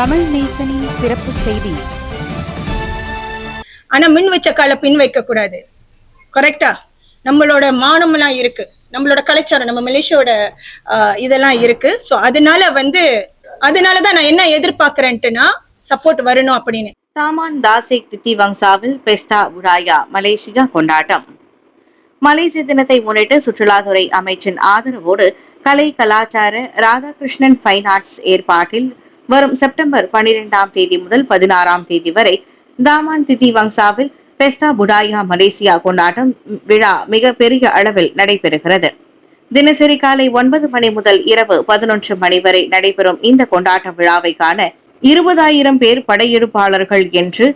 தமிழ் நேசனின் சிறப்பு செய்தி. ஆனா மின் வச்ச கால பின் வைக்க கூடாது. கரெக்டா நம்மளோட மானம்லாம் இருக்கு. நம்மளோட கலாச்சாரம் நம்ம மலேசியாவோட ஆஹ், இதெல்லாம் இருக்கு. ஸோ அதனால வந்து அதனால தான் நான் என்ன எதிர்பார்க்கறேன்ட்டுனா சப்போர்ட் வரணும் அப்படின்னு. தாமான் தாசிக் தித்திவங்சாவில் பெஸ்டா உடாயா மலேசியா கொண்டாட்டம். மலேசிய தினத்தை முன்னிட்டு சுற்றுலாத்துறை அமைச்சின் ஆதரவோடு கலை கலாச்சார ராதாகிருஷ்ணன் ஃபைன் ஆர்ட்ஸ் ஏற்பாட்டில் வரும் செப்டம்பர் பனிரெண்டாம் தேதி முதல் பதினாறாம் தேதி வரை தாமான் தித்திவங்சாவில் பெஸ்தா புடாயா மலேசியா கொண்டாட்டம் விழா மிக பெரிய அளவில் நடைபெறுகிறது. தினசரி காலை ஒன்பது மணி முதல் இரவு பதினொன்று மணி வரை நடைபெறும் இந்த கொண்டாட்ட விழாவை காண இருபதாயிரம் பேர் படையெடுப்பாளர்கள் என்று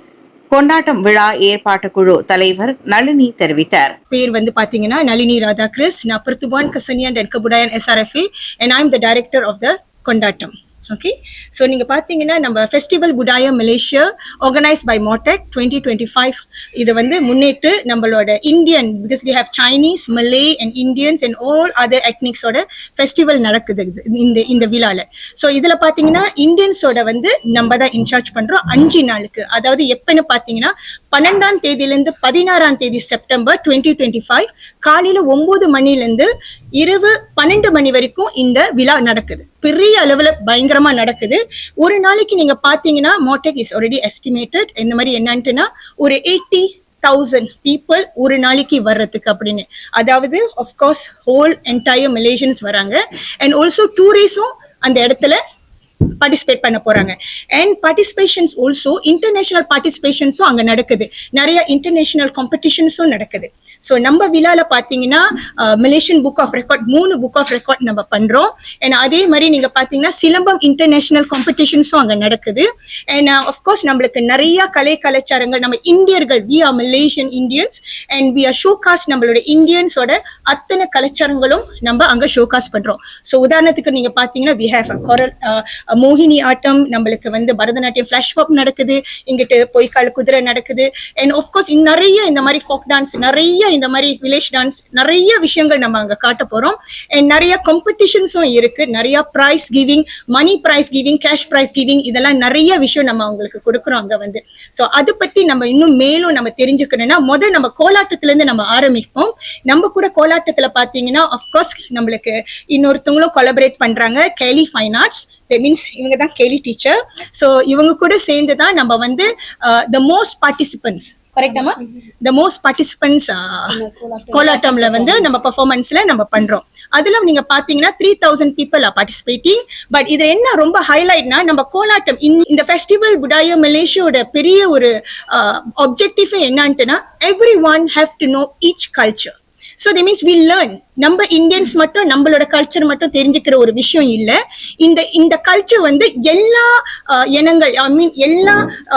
கொண்டாட்டம் விழா ஏற்பாட்டு குழு தலைவர் நளினி தெரிவித்தார். பேர் வந்து பாத்தீங்கன்னா நளினி ராதாகிருஸ் நான் பிரத்துபான் கசனியான் டென்கபுடாயன் கபுடாயன் SRFA and I'm the director of the கொண்டாட்டம். ஓகே ஸோ நீங்கள் பார்த்தீங்கன்னா நம்ம ஃபெஸ்டிவல் புடாயா மலேசியா ஆர்கனைஸ் பை மோட்டெக் டுவெண்ட்டி டுவெண்ட்டி ஃபைவ் இதை வந்து முன்னிட்டு நம்மளோட Indian because we have Chinese Malay and Indians and all other எட்னிக்ஸோட festival நடக்குது இந்த இந்த விழாவில் ஸோ இதில் பார்த்தீங்கன்னா இந்தியன்ஸோட வந்து நம்ம தான் இன்சார்ஜ் பண்ணுறோம் அஞ்சு நாளுக்கு. அதாவது எப்பன்னு பார்த்தீங்கன்னா பன்னெண்டாம் தேதியிலேருந்து பதினாறாம் தேதி செப்டம்பர் டுவெண்ட்டி டுவெண்ட்டி ஃபைவ் காலையில் ஒம்பது மணிலேருந்து இரவு பன்னெண்டு மணி வரைக்கும் இந்த விழா நடக்குது. பெரிய அளவில் பயங்கர பயங்கரமா நடக்குது. ஒரு நாளைக்கு நீங்க பாத்தீங்கன்னா மோட்டெக் இஸ் ஆல்ரெடி எஸ்டிமேட்டட் இந்த மாதிரி என்னன்ட்டுனா ஒரு எயிட்டி தௌசண்ட் பீப்புள் ஒரு நாளைக்கு வர்றதுக்கு அப்படின்னு. அதாவது of course whole entire Malaysians வராங்க. அண்ட் ஆல்சோ டூரிஸும் அந்த இடத்துல பார்ட்டிசிபேட் பண்ண போறாங்க. அண்ட் பார்ட்டிசிபேஷன்ஸ் ஆல்சோ இன்டர்நேஷனல் பார்ட்டிசிபேஷன்ஸும் அங்க நடக்குது. நிறைய இன்டர்நேஷனல் காம்படிஷன்ஸும் நடக்குது. ஸோ நம்ம விழால பார்த்தீங்கன்னா மலேசியன் புக் ஆஃப் ரெக்கார்ட் மூணு புக் ஆஃப் ரெக்கார்ட் நம்ம பண்றோம். அண்ட் அதே மாதிரி நீங்க பார்த்தீங்கன்னா சிலம்பம் இன்டர்நேஷனல் காம்படிஷன்ஸும் அங்க நடக்குது. அண்ட் அஃப்கோர்ஸ் நம்மளுக்கு நிறைய கலை கலாச்சாரங்கள் நம்ம இந்தியர்கள் we are Malaysian Indians and we are showcase நம்மளோட இந்தியன்ஸோட அத்தனை கலாச்சாரங்களும் நம்ம அங்க ஷோகாஸ் பண்றோம். ஸோ உதாரணத்துக்கு நீங்க பார்த்தீங்கன்னா வி ஹேவ் அ குரல் மோகினி ஆட்டம் நம்மளுக்கு வந்து பரதநாட்டியம் ஃபிளாஷ் பாப் நடக்குது. இங்கிட்டு பொய்க்கால் குதிரை நடக்குது. அண்ட் ஆஃப்கோர்ஸ் நிறைய இந்த மாதிரி ஃபோக் டான்ஸ் நிறைய இந்த மாதிரி வில்லேஜ் டான்ஸ் நிறைய விஷயங்கள் நம்ம அங்க காட்ட போறோம். அண்ட் நிறைய காம்படிஷன்ஸும் இருக்கு. நிறைய prize giving money prize giving cash prize giving இதெல்லாம் நிறைய விஷயம் நம்ம அவங்களுக்கு கொடுக்குறோம் அங்க வந்து. ஸோ அதை பத்தி நம்ம இன்னும் மேலும் நம்ம தெரிஞ்சுக்கணும்னா முதல் நம்ம கோலாட்டத்துல இருந்து நம்ம ஆரம்பிப்போம். நம்ம கூட கோலாட்டத்துல பாத்தீங்கன்னா அஃப்கோர்ஸ் நம்மளுக்கு இன்னொருத்தவங்களும் கொலபரேட் பண்றாங்க. கேலி ஃபைன் ஆர்ட்ஸ் மீன்ஸ் இவங்க தான் கேலி டீச்சர் ஸோ இவங்க கூட சேர்ந்து தான் நம்ம வந்து த மோஸ்ட் பார்ட்டிசிபென்ட்ஸ் கரெக்டாமா த மோஸ்ட் பார்ட்டிசிபென்ட்ஸ் கோலாட்டம்ல வந்து நம்ம பெர்ஃபார்மன்ஸ்ல நம்ம பண்றோம். அதுல நீங்க பாத்தீங்கன்னா three thousand people are participating but இது என்ன ரொம்ப ஹைலைட்னா நம்ம கோலாட்டம் இந்த- ஃபெஸ்டிவல் புடாயோ மலேசியாவோட பெரிய ஒரு objective என்னன்ட்டுனா every one have to know each culture so the means we learn நம்ம இந்தியன்ஸ் மட்டும் நம்மளோட கல்ச்சர் மட்டும் தெரிஞ்சுக்கிற ஒரு விஷயம் இல்லை. இந்த இந்த கல்ச்சர் வந்து எல்லா இனங்கள் ஐ மீன் எல்லா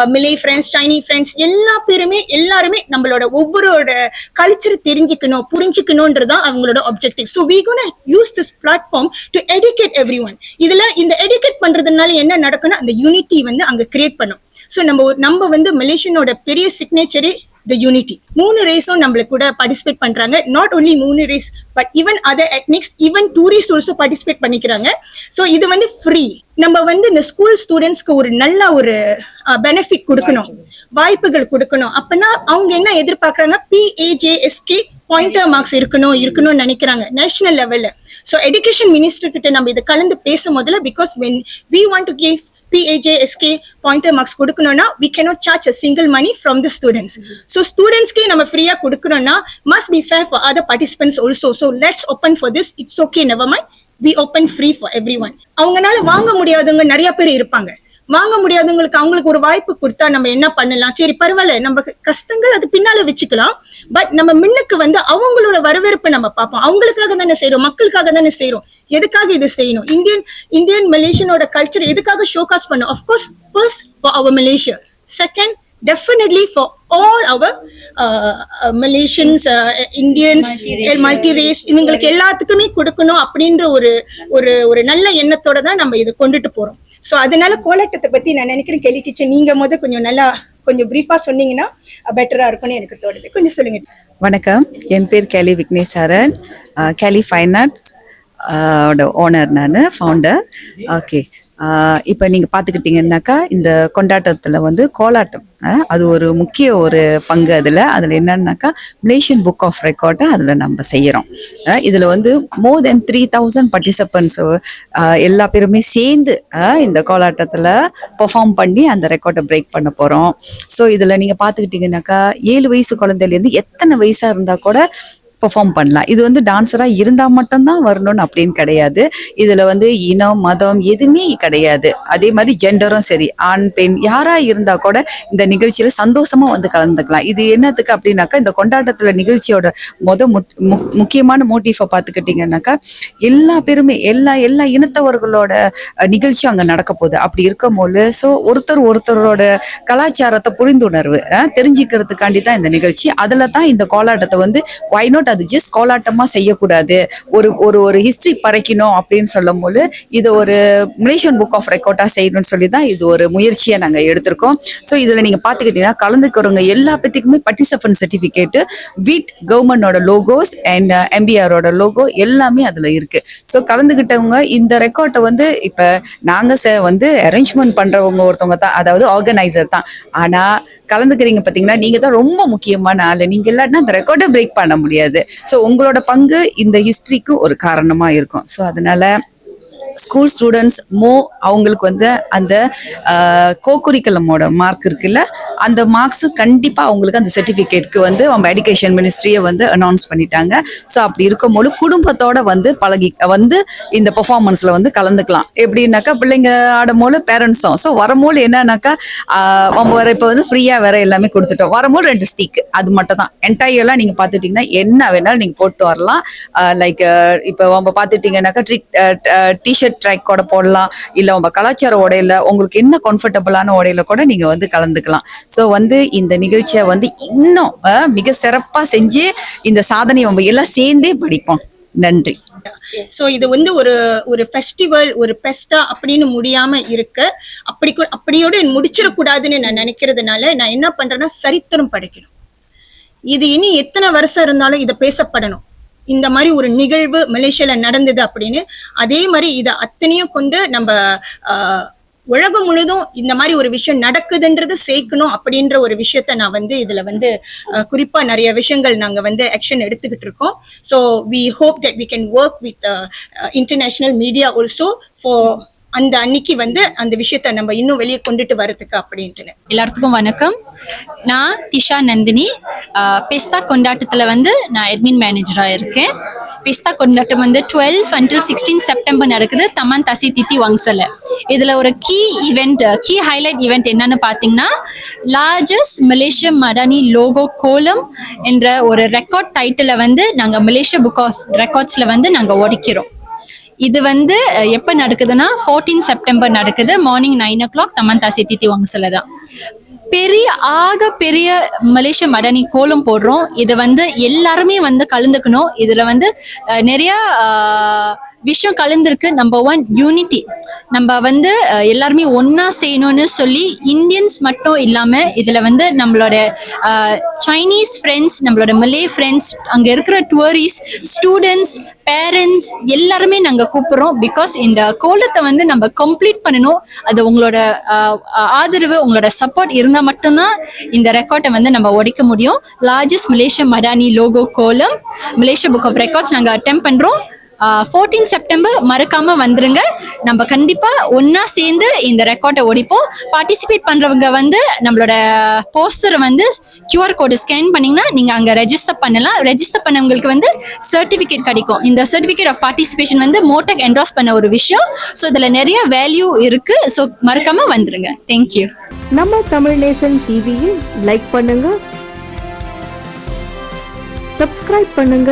மிலே ஃப்ரெண்ட்ஸ் சைனீஸ் ஃப்ரெண்ட்ஸ் எல்லா பேருமே எல்லாருமே நம்மளோட ஒவ்வொருவோட கல்ச்சர் தெரிஞ்சுக்கணும் புரிஞ்சுக்கணுன்றதான் அவங்களோட objective so we can use this platform to educate every one இதுல இந்த எடுகேட் பண்றதுனால என்ன நடக்கும்னா அந்த யூனிட்டி வந்து அங்க கிரியேட் பண்ணும். ஸோ நம்ம நம்ம வந்து மலேசியனோட பெரிய சிக்னேச்சரே த யூனிட்டி மூணு ரேஸும் நம்மளுக்கு கூட பார்ட்டிசிபேட் பண்றாங்க. நாட் ஓன்லி மூணு race but even other ethnics even tourist also participate பண்ணிக்கிறாங்க. ஸோ இது வந்து ஃப்ரீ நம்ம வந்து இந்த ஸ்கூல் ஸ்டூடெண்ட்ஸ்க்கு ஒரு நல்ல ஒரு பெனிஃபிட் கொடுக்கணும். வாய்ப்புகள் கொடுக்கணும். அப்பனா அவங்க என்ன எதிர்பார்க்கறாங்க? பிஏஜேஎஸ்கே பாயிண்டர் மார்க்ஸ் இருக்கணும் இருக்கணும்னு நினைக்கிறாங்க. நேஷனல் லெவல்ல ஸோ எஜுகேஷன் மினிஸ்டர் கிட்ட நம்ம இதை கலந்து பேசும் முதல்ல because when we want to give PAJSK pointer marks கொடுக்கணும்னா we cannot charge a single money from the students so ஸ்டூடெண்ட்ஸ்க்கே நம்ம ஃப்ரீயா கொடுக்கணும்னா must be fair for other participants also so let's open for this it's okay never mind be open free for every one அவங்களால வாங்க முடியாதவங்க நிறைய பேர் இருப்பாங்க. வாங்க முடியாதவங்களுக்கு அவங்களுக்கு ஒரு வாய்ப்பு கொடுத்தா நம்ம என்ன பண்ணலாம்? சரி பரவாயில்ல. நம்ம கஷ்டங்கள் அது பின்னால வச்சுக்கலாம். பட் நம்ம மின்னுக்கு வந்து அவங்களோட வரவேற்பை நம்ம பார்ப்போம். அவங்களுக்காக தானே செய்யறோம் மக்களுக்காக தானே செய்யறோம் எதுக்காக இது செய்யணும்? இந்தியன் இந்தியன் மலேசியனோட கல்ச்சர் எதுக்காக ஷோகாஸ் பண்ணும் of course first for our Malaysia second definitely for all our Malaysians Indians multi race இவங்களுக்கு எல்லாத்துக்குமே கொடுக்கணும் அப்படின்ற ஒரு ஒரு ஒரு நல்ல எண்ணத்தோட தான் நம்ம இதை கொண்டுட்டு போறோம். ஸோ அதனால கோலாட்டத்தை பத்தி நான் நினைக்கிறேன் கேள்வி டீச்சர் நீங்க முத கொஞ்சம் நல்லா கொஞ்சம் பிரீஃபா சொன்னீங்கன்னா பெட்டரா இருக்கும்னு எனக்கு தோணுது. கொஞ்சம் சொல்லுங்க வணக்கம். என் பேர் கேலி விக்னேஸ்வரன். கேலி ஃபைன் ஆர்ட்ஸ் ஓனர் நான் ஃபவுண்டர் ஓகே இப்போ நீங்கள் பார்த்துக்கிட்டிங்கன்னாக்கா இந்த கொண்டாட்டத்தில் வந்து கோலாட்டம். அது ஒரு முக்கிய ஒரு பங்கு அதில். அதில் என்னன்னாக்கா மலேசியன் புக் ஆஃப் ரெக்கார்டை அதில் நம்ம செய்கிறோம் இதில் வந்து more than three thousand participants எல்லா பேருமே சேர்ந்து இந்த கோலாட்டத்தில் பெர்ஃபார்ம் பண்ணி அந்த ரெக்கார்டை பிரேக் பண்ண போகிறோம் ஸோ இதில் நீங்கள் பார்த்துக்கிட்டிங்கனாக்கா ஏழு வயசு குழந்தையிலேருந்து எத்தனை வயசாக இருந்தால் கூட பெர்ஃபார்ம் பண்ணலாம். இது வந்து டான்ஸராக இருந்தால் மட்டும்தான் வரணும்னு அப்படின்னு கிடையாது. இதில் வந்து இனம் மதம் எதுவுமே கிடையாது. அதே மாதிரி ஜெண்டரும் சரி ஆண் பெண் யாராக இருந்தால் கூட இந்த நிகழ்ச்சியில் சந்தோஷமாக வந்து கலந்துக்கலாம். இது என்னத்துக்கு அப்படின்னாக்கா இந்த கொண்டாட்டத்தில் நிகழ்ச்சியோட மொத முக்கியமான மோட்டிஃபை பார்த்துக்கிட்டிங்கன்னாக்கா எல்லா பேருமே எல்லா எல்லா இனத்தவர்களோட நிகழ்ச்சியும் அங்கே நடக்க போகுது. அப்படி இருக்கும்போது ஸோ ஒருத்தர் ஒருத்தரோட கலாச்சாரத்தை புரிந்துணர்வு தெரிஞ்சுக்கிறதுக்காண்டி தான் இந்த நிகழ்ச்சி. அதில் தான் இந்த கோலாட்டத்தை வந்து வை நாட் அது ஜஸ்ட் கோலாட்டமாக செய்யக்கூடாது. ஒரு ஒரு ஒரு ஹிஸ்ட்ரி பறைக்கணும் அப்படின்னு சொல்லும் போது இது ஒரு மலேசியன் புக் ஆஃப் ரெக்கார்டாக செய்யணும்னு சொல்லி தான் இது ஒரு முயற்சியை நாங்கள் எடுத்திருக்கோம். ஸோ இதில் நீங்கள் பார்த்துக்கிட்டீங்கன்னா கலந்துக்கிறவங்க எல்லா பேத்துக்குமே பார்ட்டிசிபென்ட் சர்டிஃபிகேட்டு வீட் கவர்மெண்டோட லோகோஸ் அண்ட் எம்பிஆரோட லோகோ எல்லாமே அதில் இருக்குது ஸோ கலந்துக்கிட்டவங்க இந்த ரெக்கார்டை வந்து இப்போ நாங்கள் வந்து அரேஞ்ச்மெண்ட் பண்ணுறவங்க ஒருத்தவங்க தான் அதாவது ஆர்கனைசர் தான். ஆனால் கலந்துக்கிறீங்க பார்த்தீங்கன்னா நீங்கள் தான் ரொம்ப முக்கியமான ஆள். நீங்கள் இல்லாட்டினா அந்த ரெக்கார்டை பிரேக் பண்ண முடியாது. ஸோ உங்களோட பங்கு இந்த ஹிஸ்ட்ரிக்கு ஒரு காரணமாக இருக்கும். ஸோ அதனால ஸ்கூல் ஸ்டூடெண்ட்ஸ் மோ அவங்களுக்கு வந்து அந்த கோகுரிக்கலமோட மார்க் இருக்குல்ல அந்த மார்க்ஸ் கண்டிப்பாக அவங்களுக்கு அந்த சர்டிஃபிகேட்க்கு வந்து அவங்க எஜுகேஷன் மினிஸ்ட்ரியை வந்து அனௌன்ஸ் பண்ணிட்டாங்க. ஸோ அப்படி இருக்கும்போது குடும்பத்தோட வந்து பழகி வந்து இந்த பெர்ஃபார்மன்ஸில் வந்து கலந்துக்கலாம். எப்படின்னாக்கா பிள்ளைங்க ஆடும்போது பேரண்ட்ஸும் ஸோ வரும்போது என்னன்னாக்கா ஆஹ் நம்ம வேற இப்போ வந்து ஃப்ரீயாக வேற எல்லாமே கொடுத்துட்டோம். வரும்போது ரெண்டு ஸ்டிக் அது மட்டும் தான். என்டையெல்லாம் நீங்கள் பார்த்துட்டிங்கன்னா என்ன வேணாலும் நீங்கள் போட்டு வரலாம். லைக் இப்போ நம்ம பார்த்துட்டிங்கன்னாக்கா ட்ரிக் டிஷர்ட் ட்ராக்கோட போடலாம். இல்லை உங்கள் கலாச்சார உடையில உங்களுக்கு என்ன கம்ஃபர்டபுளான உடையில கூட நீங்கள் வந்து கலந்துக்கலாம். ஸோ வந்து இந்த நிகழ்ச்சியை வந்து இன்னும் மிக சிறப்பாக செஞ்சு இந்த சாதனையை நம்ம எல்லாம் சேர்ந்தே படிப்போம். நன்றி. ஸோ இது வந்து ஒரு ஒரு ஃபெஸ்டிவல் ஒரு பெஸ்டா அப்படின்னு முடியாம இருக்க அப்படி அப்படியோட முடிச்சிடக்கூடாதுன்னு நான் நினைக்கிறதுனால நான் என்ன பண்றேன்னா சரித்திரம் படைக்கணும். இது இனி எத்தனை வருஷம் இருந்தாலும் இதை பேசப்படணும். இந்த மாதிரி ஒரு நிகழ்வு மலேசியால நடந்தது அப்படின்னு அதே மாதிரி இதை அத்தனையும் கொண்டு நம்ம உலகம் முழுதும் இந்த மாதிரி ஒரு விஷயம் நடக்குதுன்றது சேர்க்கணும் அப்படின்ற ஒரு விஷயத்த நான் வந்து இதுல வந்து குறிப்பா நிறைய விஷயங்கள் நாங்க வந்து ஆக்ஷன் எடுத்துக்கிட்டு இருக்கோம். So we hope that we can work with international media also for அந்த அன்னைக்கு வந்து அந்த விஷயத்த நம்ம இன்னும் வெளியே கொண்டுட்டு வரதுக்கு அப்படின்ட்டு எல்லாத்துக்கும் வணக்கம். நான் திஷா நந்தினி. பிஸ்தா பெஸ்தா கொண்டாட்டத்தில் வந்து நான் அட்மின் மேனேஜராக இருக்கேன். பெஸ்தா கொண்டாட்டம் வந்து டுவெல் அண்டில் சிக்ஸ்டீன் செப்டம்பர் நடக்குது. தமன் தசி தித்தி வங்சல. இதில் ஒரு key event key highlight event என்னன்னு பார்த்தீங்கன்னா லார்ஜஸ்ட் மலேசிய மடானி லோகோ கோலம் என்ற ஒரு ரெக்கார்ட் டைட்டிலை வந்து நாங்கள் மலேசியா புக் ஆஃப் ரெக்கார்ட்ஸில் வந்து நாங்கள் ஒடிக்கிறோம் இது வந்து எப்போ எப்ப நடக்குதுன்னா 14 செப்டம்பர் நடக்குது. மார்னிங் நைன் ஓ கிளாக் தமன்தாசி தித்தி வங்கசில தான். பெரிய ஆக பெரிய மலேசிய மடனி கோலம் போடுறோம். இது வந்து எல்லாருமே வந்து கலந்துக்கணும். இதுல வந்து நிறையா நிறைய விஷயம் கலந்துருக்கு. நம்பர் ஒன் யூனிட்டி நம்ம வந்து எல்லாருமே ஒன்னா செய்யணும்னு சொல்லி இந்தியன்ஸ் மட்டும் இல்லாம இதுல வந்து நம்மளோட சைனீஸ் ஃப்ரெண்ட்ஸ் நம்மளோட மலே ஃப்ரெண்ட்ஸ் அங்க இருக்கிற டூரிஸ்ட் ஸ்டூடெண்ட்ஸ் பேரண்ட்ஸ் எல்லாருமே நாங்க கூப்பிடுறோம். பிகாஸ் இந்த கோலத்தை வந்து நம்ம கம்ப்ளீட் பண்ணணும். அது உங்களோட ஆதரவு உங்களோட சப்போர்ட் இருந்தா மட்டும்தான் இந்த ரெக்கார்டை வந்து நம்ம உடைக்க முடியும். Largest Malaysia Madani logo kolam Malaysia book of records நாங்க அட்டெம்ப் பண்றோம். ஃபோர்டீன் செப்டம்பர் மறக்காம வந்துருங்க. நம்ம கண்டிப்பா ஒன்னா சேர்ந்து இந்த ரெக்கார்டை ஒடிப்போம். பார்ட்டிசிபேட் பண்றவங்க வந்து நம்மளோட போஸ்டரை வந்து கியூஆர் கோடு ஸ்கேன் பண்ணீங்கன்னா நீங்க அங்க ரெஜிஸ்டர் பண்ணலாம். ரெஜிஸ்டர் பண்ணவங்களுக்கு வந்து சர்டிபிகேட் கிடைக்கும். இந்த சர்டிபிகேட் ஆஃப் பார்ட்டிசிபேஷன் வந்து மோட்டக் என்ட்ராஸ் பண்ண ஒரு விஷயம். ஸோ இதுல நிறைய வேல்யூ இருக்கு. ஸோ மறக்காம வந்துருங்க. தேங்க்யூ நம்ம தமிழ் நேசன் டிவியை லைக் பண்ணுங்க. சப்ஸ்கிரைப் பண்ணுங்க.